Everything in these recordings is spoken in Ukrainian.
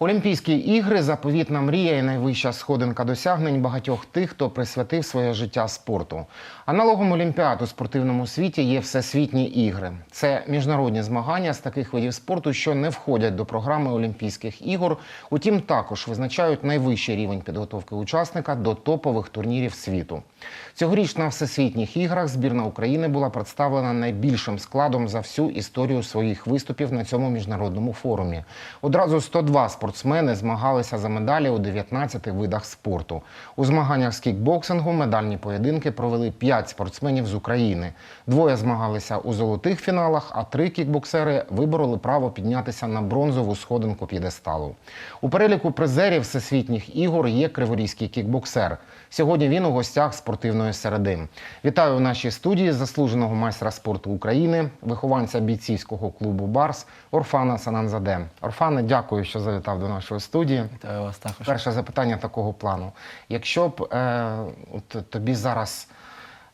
Олімпійські ігри заповітна мрія і найвища сходинка досягнень багатьох тих, хто присвятив своє життя спорту. Аналогом Олімпіад у спортивному світі є всесвітні ігри. Це міжнародні змагання з таких видів спорту, що не входять до програми Олімпійських ігор. Утім, також визначають найвищий рівень підготовки учасника до топових турнірів світу. Цьогоріч на всесвітніх іграх збірна України була представлена найбільшим складом за всю історію своїх виступів на цьому міжнародному форумі. Одразу 102 спортсмени змагалися за медалі у 19 видах спорту. У змаганнях з кікбоксингу медальні поєдинки провели 5 спортсменів з України. Двоє змагалися у золотих фіналах, а три кікбоксери вибороли право піднятися на бронзову сходинку п'єдесталу. У переліку призерів всесвітніх ігор є криворізький кікбоксер. Сьогодні він у гостях спортивної середи. Вітаю у нашій студії заслуженого майстра спорту України, вихованця бійцівського клубу Барс Орфана Сананзаде. Орфане, дякую, що завітав до нашої студії. Вітаю вас також. Перше запитання такого плану. Якщо б е, от тобі зараз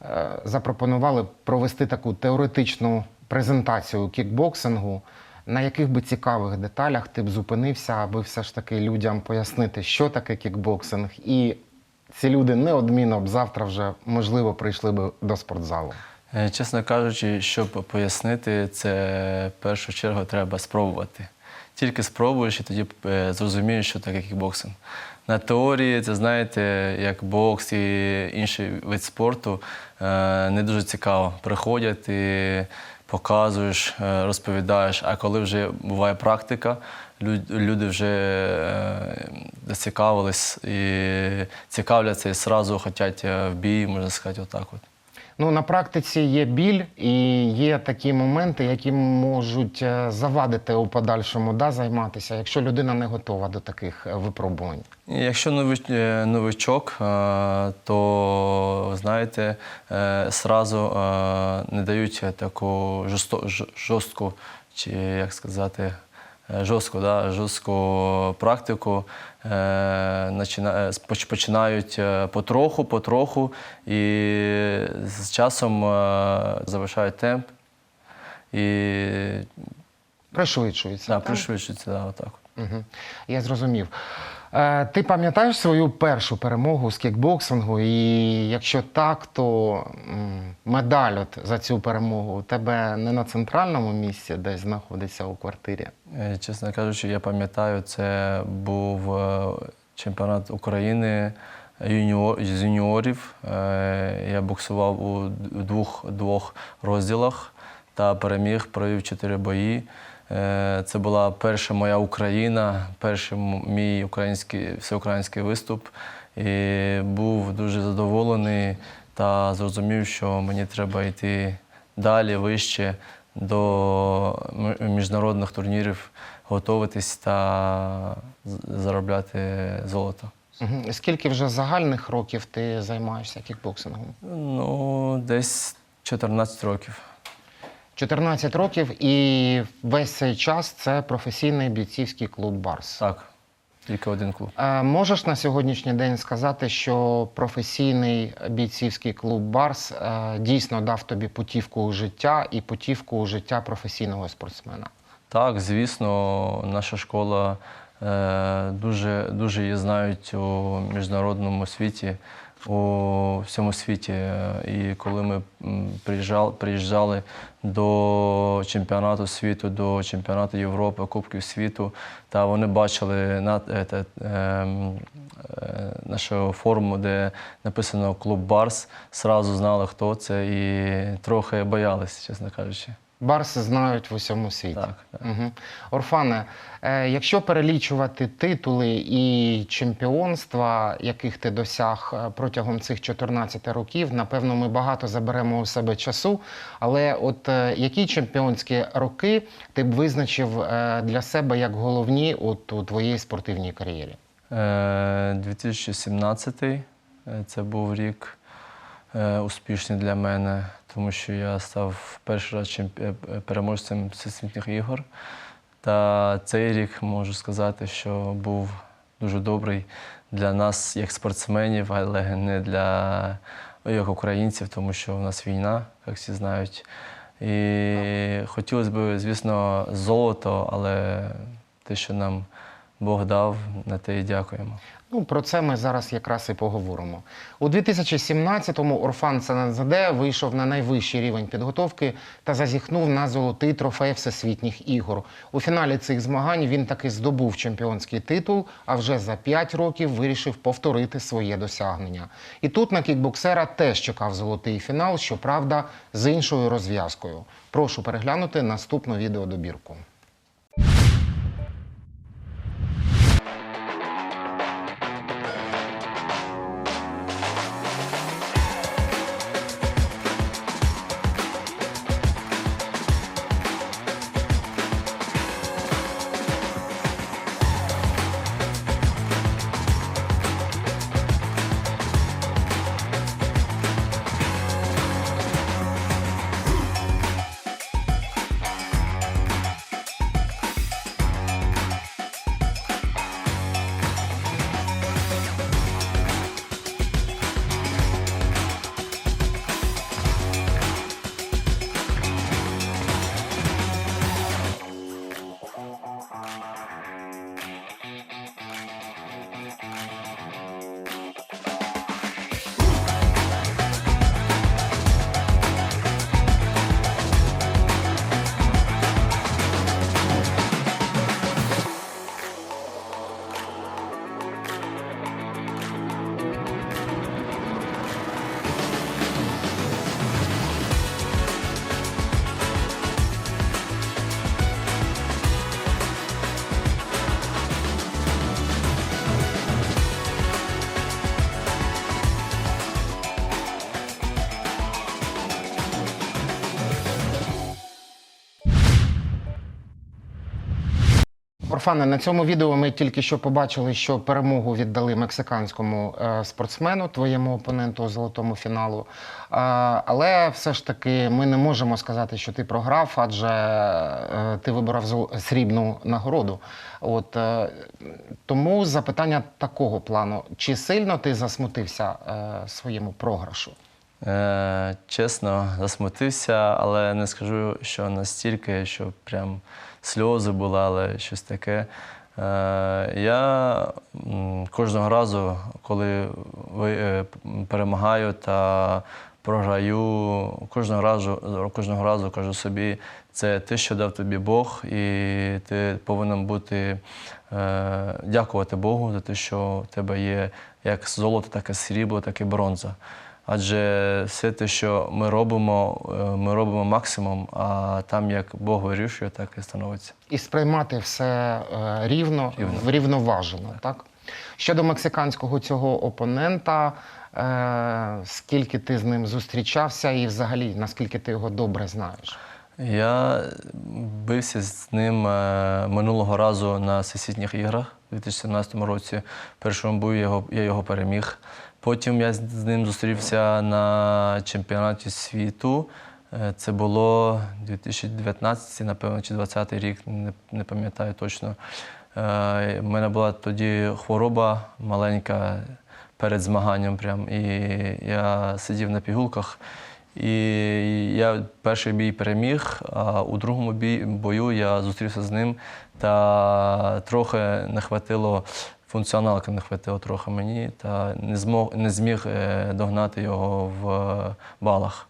е, запропонували провести таку теоретичну презентацію кікбоксингу, на яких би цікавих деталях ти б зупинився, аби все ж таки людям пояснити, що таке кікбоксинг, і ці люди неодмінно б завтра вже можливо прийшли б до спортзалу. Е, Чесно кажучи, щоб пояснити, це в першу чергу треба спробувати. Тільки спробуєш і тоді е, зрозумієш, що таке кікбоксинг. На теорії, це знаєте, як бокс і інший вид спорту, е, не дуже цікаво. Приходять і показуєш, е, розповідаєш. А коли вже буває практика, люди вже е, зацікавились і цікавляться і одразу хочуть е, в бій, можна сказати, отак от. Ну, на практиці є біль і є такі моменти, які можуть е, завадити у подальшому да, займатися, якщо людина не готова до таких е, випробувань. Якщо е, новичок, то знаєте, сразу не дають таку жорстку, чи як сказати, жорстку, да, жорстку практику. Е, е, Починають е, потроху, потроху, і з часом завишають темп і Пришвидшується. да, так? пришвидшується да, отак. Угу. Я зрозумів. Е, ти пам'ятаєш свою першу перемогу з кікбоксингу? І якщо так, то медаль от за цю перемогу у тебе не на центральному місці, десь знаходиться у квартирі. Е, Чесно кажучи, я пам'ятаю, це був е, чемпіонат України юніор, з юніорів. Я боксував у двох, двох розділах та переміг, провів чотири бої. Е, Це була перша моя Україна, перший мій український всеукраїнський виступ. І був дуже задоволений та зрозумів, що мені треба йти далі, вище до міжнародних турнірів, готуватись та заробляти золото. Скільки вже загальних років ти займаєшся кікбоксингом? Ну, десь 14 років. 14 років, і весь цей час це професійний бійцівський клуб Барс. Так, тільки один клуб. Е, Можеш на сьогоднішній день сказати, що професійний бійцівський клуб Барс е, дійсно дав тобі путівку у життя і путівку у життя професійного спортсмена? Так, звісно, наша школа е, дуже, дуже її знають у міжнародному світі, у всьому світі. Е, І коли ми приїжджали, приїжджали до чемпіонату світу, до чемпіонату Європи, Кубків світу, та вони бачили на, е, ем, е, нашу форму, де написано клуб Барс, сразу знали, хто це, і трохи боялися, чесно кажучи. Барси знають в усьому світі. Так, так. Угу. Орфане, е, якщо перелічувати титули і чемпіонства, яких ти досяг е, протягом цих 14 років, напевно, ми багато заберемо у себе часу. Але от е, які чемпіонські роки ти б визначив для себе як головні от у твоїй спортивній кар'єрі? Е, 2017 е, це був рік успішний для мене, тому що я став перший раз е, е, переможцем всесвітніх ігор. Та цей рік можу сказати, що був дуже добрий для нас, як спортсменів, але не для як українців, тому що в нас війна, як всі знають. І хотілося б, звісно, золото, але те, що нам Бог дав, на те і дякуємо. Ну, про це ми зараз якраз і поговоримо. У 2017-му Орфан Санадзаде вийшов на найвищий рівень підготовки та зазіхнув на золотий трофей всесвітніх ігор. У фіналі цих змагань він таки здобув чемпіонський титул, а вже за 5 років вирішив повторити своє досягнення. І тут на кікбоксера теж чекав золотий фінал, щоправда, з іншою розв'язкою. Прошу переглянути наступну відеодобірку. Орфане, на цьому відео ми тільки що побачили, що перемогу віддали мексиканському е, спортсмену, твоєму опоненту у золотому фіналу. Е, але все ж таки ми не можемо сказати, що ти програв, адже е, ти виборов зол- срібну нагороду. От тому запитання такого плану: чи сильно ти засмутився своєму програшу? Е, чесно, засмутився, але не скажу, що настільки, що прям сльози були, але щось таке. Е, я кожного разу, коли е, перемагаю та програю, кожного разу, кожного разу кажу собі, це те, що дав тобі Бог, і ти повинен бути е, дякувати Богу за те, що в тебе є як золото, так і срібло, так і бронза. Адже все те, що ми робимо, е, ми робимо максимум, а там як Бог вирішує, так і становиться. І сприймати все е, рівно, Рівно. врівноважено, так? Щодо мексиканського цього опонента, е, скільки ти з ним зустрічався і взагалі наскільки ти його добре знаєш? Я бився з ним е, минулого разу на всесвітніх іграх у 2017 році. Першому бою його, я його переміг. Потім я з ним зустрівся на чемпіонаті світу. Е, Це було 2019, напевно, чи 2020 рік, не, пам'ятаю точно. Е, У мене була тоді хвороба маленька перед змаганням. Прям, і я сидів на пігулках. І я перший бій переміг, а у другому бою я зустрівся з ним, та трохи не хватило, функціоналки не хватило трохи мені, та не змог, не зміг е, догнати його в е, балах.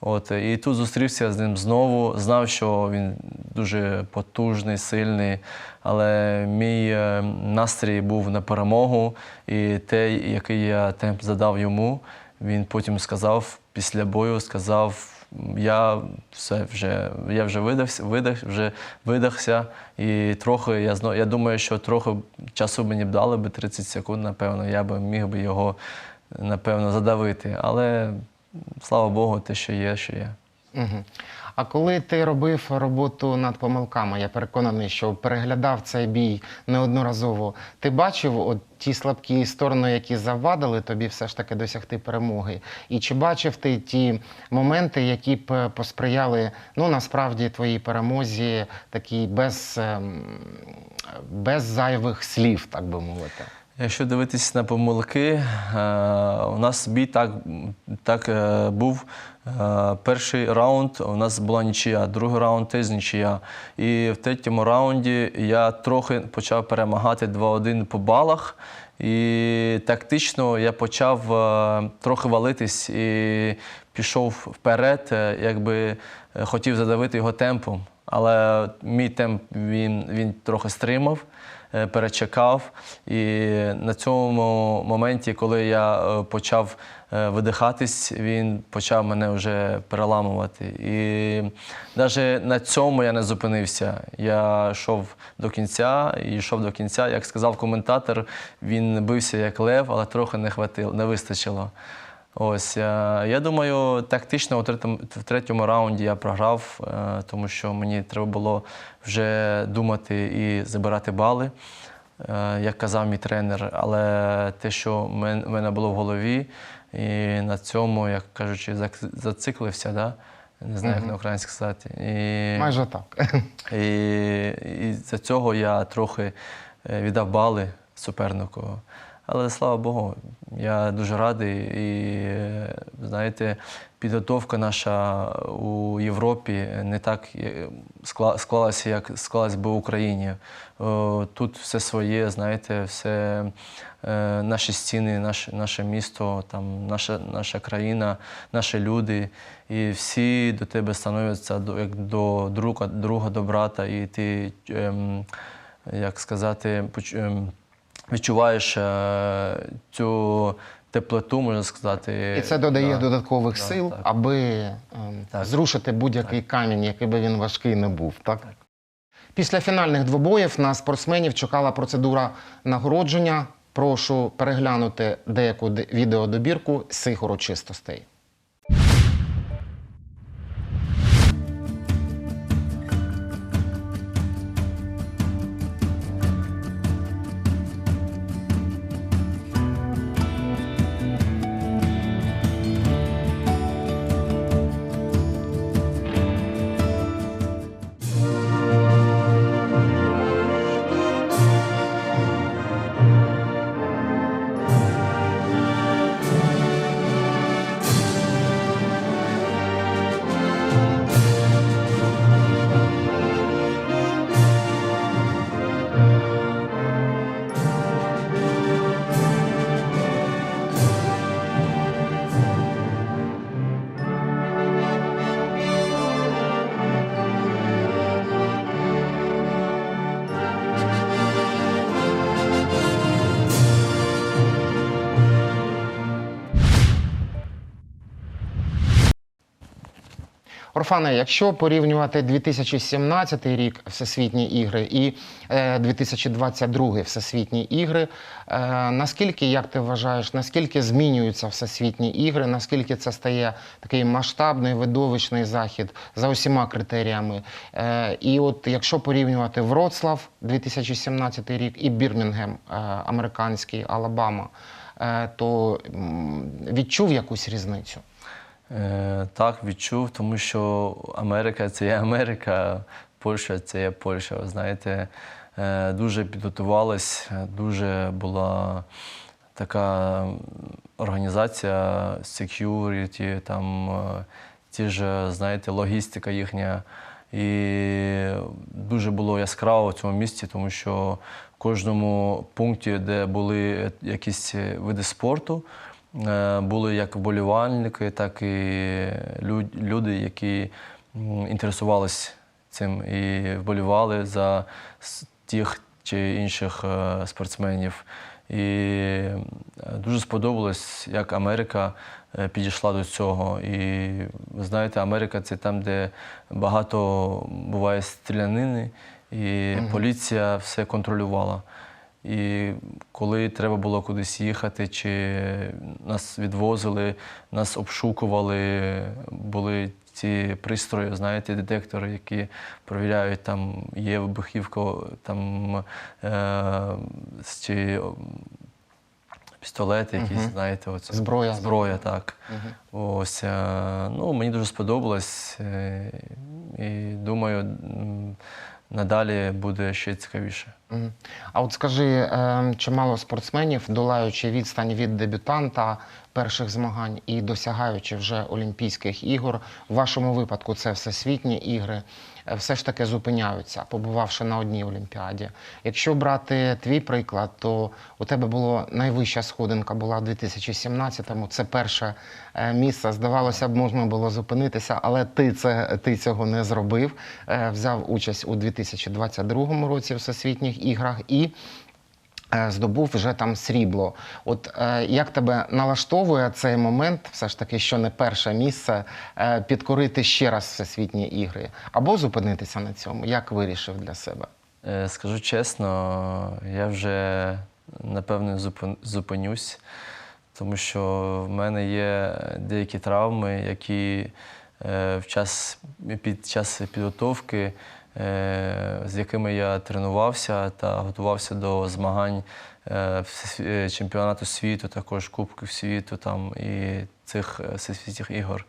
От, і тут зустрівся з ним знову. Знав, що він дуже потужний, сильний, але мій е, настрій був на перемогу. І те, який я темп задав йому, він потім сказав після бою, сказав. Я все вже я вже видався, видах, вже видахся, і трохи я знов, я думаю, що трохи часу мені б дали би 30 секунд, напевно, я би міг би його напевно задавити. Але слава Богу, те, що є, що є. Угу. А коли ти робив роботу над помилками, я переконаний, що переглядав цей бій неодноразово. Ти бачив от ті слабкі сторони, які завадили тобі все ж таки досягти перемоги? І чи бачив ти ті моменти, які б е, посприяли ну насправді твоїй перемозі, такій без, ем, без зайвих слів, так би мовити? Якщо дивитись на помилки, е, у нас бій так, так е, був. Е, Перший раунд у нас була нічия, другий раунд теж нічия. І в третьому раунді я трохи почав перемагати 2-1 по балах. І тактично я почав е, трохи валитись і пішов вперед, е, якби хотів задавити його темпом. Але мій темп він, він трохи стримав перечекав. І на цьому моменті, коли я почав видихатись, він почав мене вже переламувати. І навіть на цьому я не зупинився. Я йшов до кінця і йшов до кінця. Як сказав коментатор, він бився як лев, але трохи не хватило, не вистачило. Ось е, я думаю, тактично у третьому, в третьому раунді я програв, е, тому що мені треба було вже думати і забирати бали, е, як казав мій тренер. Але те, що в мене було в голові, і на цьому, як кажучи, зациклився, да? не знаю, як на українській сказати. І... Майже так. І, і за цього я трохи е, віддав бали супернику. Але слава Богу, я дуже радий. І е, знаєте, підготовка наша у Європі не так е, склалася, як склалась би в Україні. Тут все своє, знаєте, все е, наші стіни, наше, наше місто, там, наша, наша країна, наші люди. І всі до тебе становляться як до друга, друга до брата, і ти, ем, як сказати, ем, відчуваєш е, цю теплоту, можна сказати. І це додає Да. додаткових Да, сил, так. аби ем, Так. зрушити будь-який камінь, який би він важкий не був. Так? Після фінальних двобоїв на спортсменів чекала процедура нагородження. Прошу переглянути деяку відеодобірку з цих урочистостей. Орфане, якщо порівнювати 2017 рік Всесвітні ігри і е, 2022 Всесвітні ігри, е, наскільки, як ти вважаєш, наскільки змінюються Всесвітні ігри, наскільки це стає такий масштабний видовищний захід за усіма критеріями? Е, і от якщо порівнювати Вроцлав 2017 рік і Бірмінгем, е, американський Алабама, е, то відчув якусь різницю? Е, так, відчув, тому що Америка це є Америка, Польща це є Польща. Ви знаєте, е, дуже підготувалась, дуже була така організація security, там е, ті ж, знаєте, логістика їхня. І дуже було яскраво в цьому місці, тому що в кожному пункті, де були якісь види спорту, були як вболівальники, так і люди, які інтересувалися цим і вболівали за тих чи інших е, спортсменів. І е, дуже сподобалось, як Америка е, підійшла до цього. І ви знаєте, Америка це там, де багато буває стрілянини, і поліція все контролювала. І коли треба було кудись їхати, чи нас відвозили, нас обшукували, були ці пристрої, знаєте, детектори, які перевіряють, там є вибухівка, там е, чи пістолети, якісь, Мгм. знаєте, оце. Зброя. Зброя, так. Ось, е, ну, мені дуже сподобалось. е, І думаю, надалі буде ще цікавіше. А от скажи, е, чимало спортсменів, долаючи відстань від дебютанта перших змагань і досягаючи вже Олімпійських ігор, в вашому випадку це всесвітні ігри, все ж таки зупиняються, побувавши на одній Олімпіаді. Якщо брати твій приклад, то у тебе була найвища сходинка була в 2017-му. Це перше е, місце. Здавалося б, можна було зупинитися, але ти це ти цього не зробив. Е, Взяв участь у 2022 році в всесвітніх іграх і. Е, Здобув вже там срібло. От е, як тебе налаштовує цей момент, все ж таки, що не перше місце, е, підкорити ще раз всесвітні ігри або зупинитися на цьому? Як вирішив для себе? Скажу чесно, я вже напевно зупинюсь, тому що в мене є деякі травми, які в час, під час підготовки, з якими я тренувався та готувався до змагань е, е, чемпіонату світу, також Кубків світу там, і цих е, всесвітніх ігор.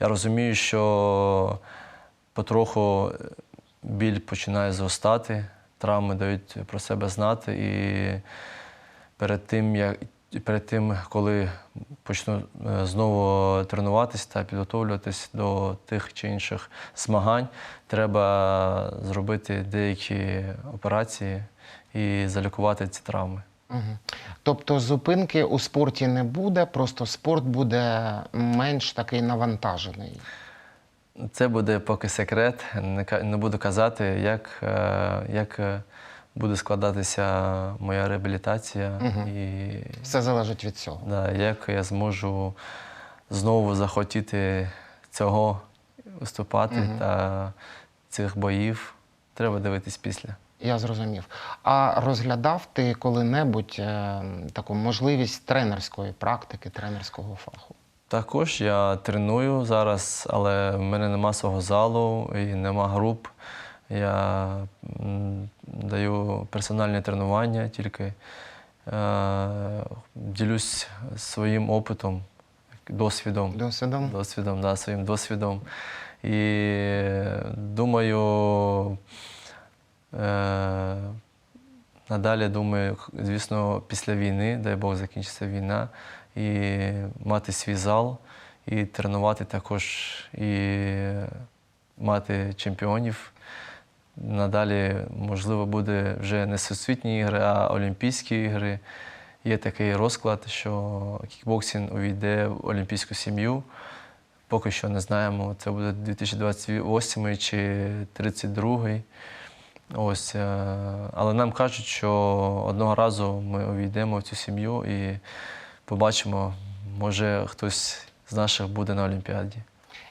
Я розумію, що потроху біль починає зростати, травми дають про себе знати. І перед тим, як, перед тим коли почну е, знову тренуватися та підготовлюватись до тих чи інших змагань, треба зробити деякі операції і залікувати ці травми. Угу. Тобто зупинки у спорті не буде, просто спорт буде менш такий навантажений. Це буде поки секрет. Не, буду казати, як, е, як е, буде складатися моя реабілітація Мгм. і Все залежить від цього. да, як я зможу знову захотіти цього виступати Мгм. та цих боїв. Треба дивитись після. Я зрозумів. А розглядав ти коли-небудь е, таку можливість тренерської практики, тренерського фаху? Також я треную зараз, але в мене нема свого залу і нема груп. Я даю персональне тренування тільки. Е, ділюсь своїм опитом, досвідом. Досвідом? Досвідом, да, своїм досвідом. І думаю, е, надалі думаю, звісно, після війни, дай Бог закінчиться війна, і мати свій зал, і тренувати також, і мати чемпіонів. Надалі, можливо, буде вже не всесвітні ігри, а Олімпійські ігри. Є такий розклад, що кікбоксинг увійде в олімпійську сім'ю. Поки що не знаємо, це буде 2028 чи 32. Ось. е, Але нам кажуть, що одного разу ми увійдемо в цю сім'ю і побачимо, може хтось з наших буде на Олімпіаді.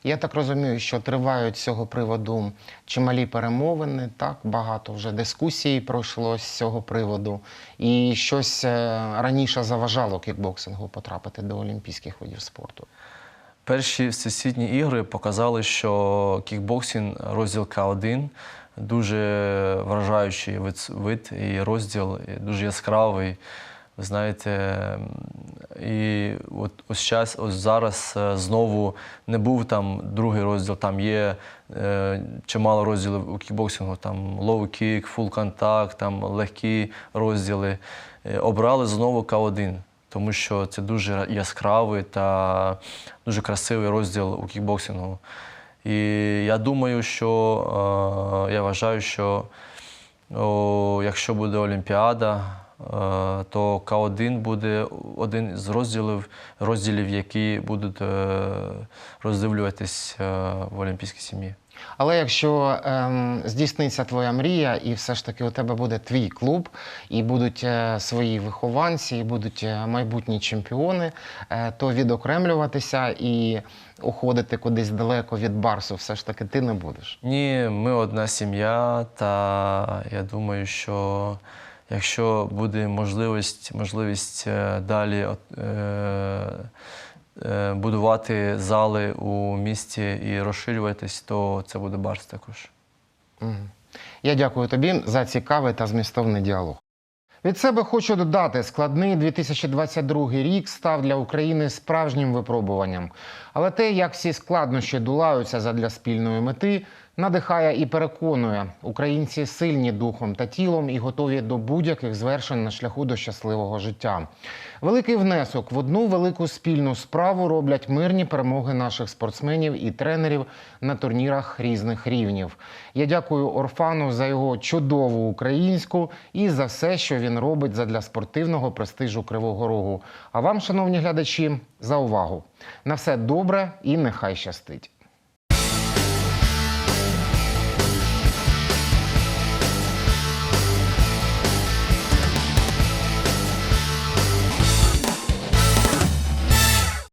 Я так розумію, що тривають з цього приводу чималі перемовини, так багато вже дискусій пройшло з цього приводу, і щось е, раніше заважало кікбоксингу потрапити до олімпійських видів спорту. Перші всесвітні ігри показали, що кікбоксинг розділ К1 дуже вражаючий вид, вид і розділ, дуже яскравий. Ви знаєте, і от ось час, ось зараз е, знову не був там другий розділ, там є е, чимало розділів у кікбоксингу, там full contact, там легкі розділи. Е, Обрали знову К1 тому що це дуже яскравий та дуже красивий розділ у кікбоксингу. І я думаю, що е, я вважаю, що о, якщо буде Олімпіада, то К1 буде один з розділів, розділів які будуть е, роздивлюватись е, в Олімпійській сім'ї. Але якщо ем, здійсниться твоя мрія, і все ж таки у тебе буде твій клуб, і будуть е, свої вихованці, і будуть е, майбутні чемпіони, е, то відокремлюватися і уходити кудись далеко від барсу, все ж таки ти не будеш. Ні, ми одна сім'я, та я думаю, що якщо буде можливість, можливість е, далі е, е, будувати зали у місті і розширюватись, то це буде Барс також. Я дякую тобі за цікавий та змістовний діалог. Від себе хочу додати, складний 2022 рік став для України справжнім випробуванням. Але те, як всі складнощі долаються задля спільної мети, Надихає і переконує, українці сильні духом та тілом і готові до будь-яких звершень на шляху до щасливого життя. Великий внесок в одну велику спільну справу роблять мирні перемоги наших спортсменів і тренерів на турнірах різних рівнів. Я дякую Орфану за його чудову українську і за все, що він робить задля спортивного престижу Кривого Рогу. А вам, шановні глядачі, за увагу. На все добре і нехай щастить.